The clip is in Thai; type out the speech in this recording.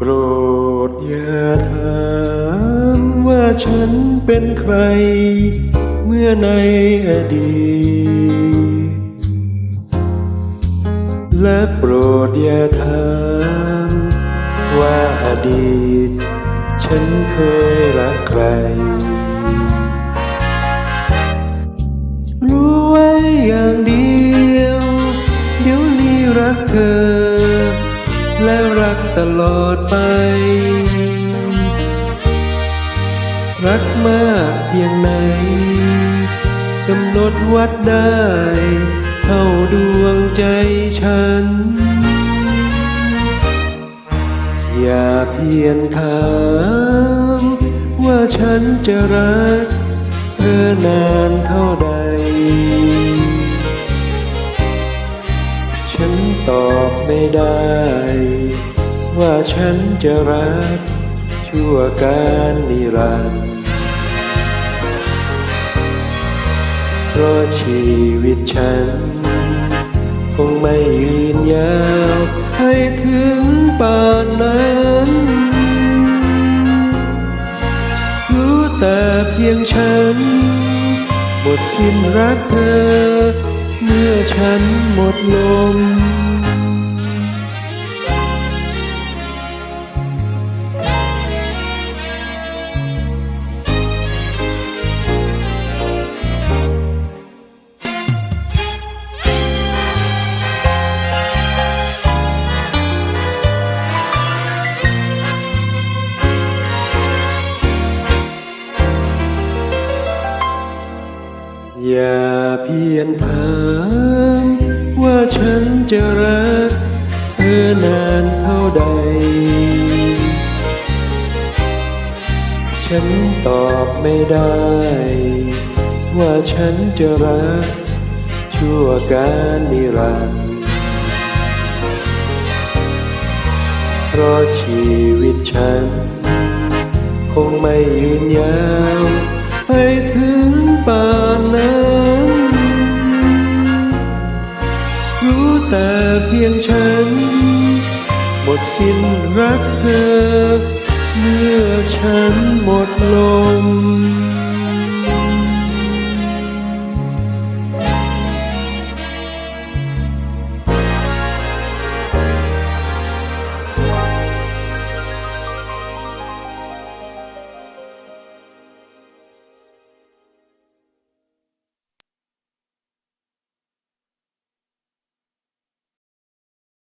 โปรดอย่าถามว่าฉันเป็นใคร เมื่อในอดีต และโปรดอย่าถามว่าอดีต ฉันเคยรักใคร รู้ไว้อย่างเดียว เดี๋ยวนี้รักเธอ ตลอดไป รักมากเพียงไหนกำหนดวัดได้ เท่าดวงใจฉัน อย่าเพียงถามว่าฉันจะรัก เธอนานเท่าใด ฉันตอบไม่ได้ ว่าฉันจะรักชั่วการนิรันดร์เพราะชีวิตฉัน คงไม่ยืนยาวให้ถึงป่านนั้น รู้แต่เพียงฉัน หมดสิ้นรักเธอ เมื่อฉันหมดลม อย่าเพียงถามว่าฉันจะรักเธอนานเท่าใด ฉันตอบไม่ได้ ว่าฉันจะรักชั่วการนิรันดร์เพราะชีวิตฉัน คงไม่ยืนยาวไปถึงปาน เพียงฉัน หมดสิ้นรักเธอ เมื่อฉันหมดลม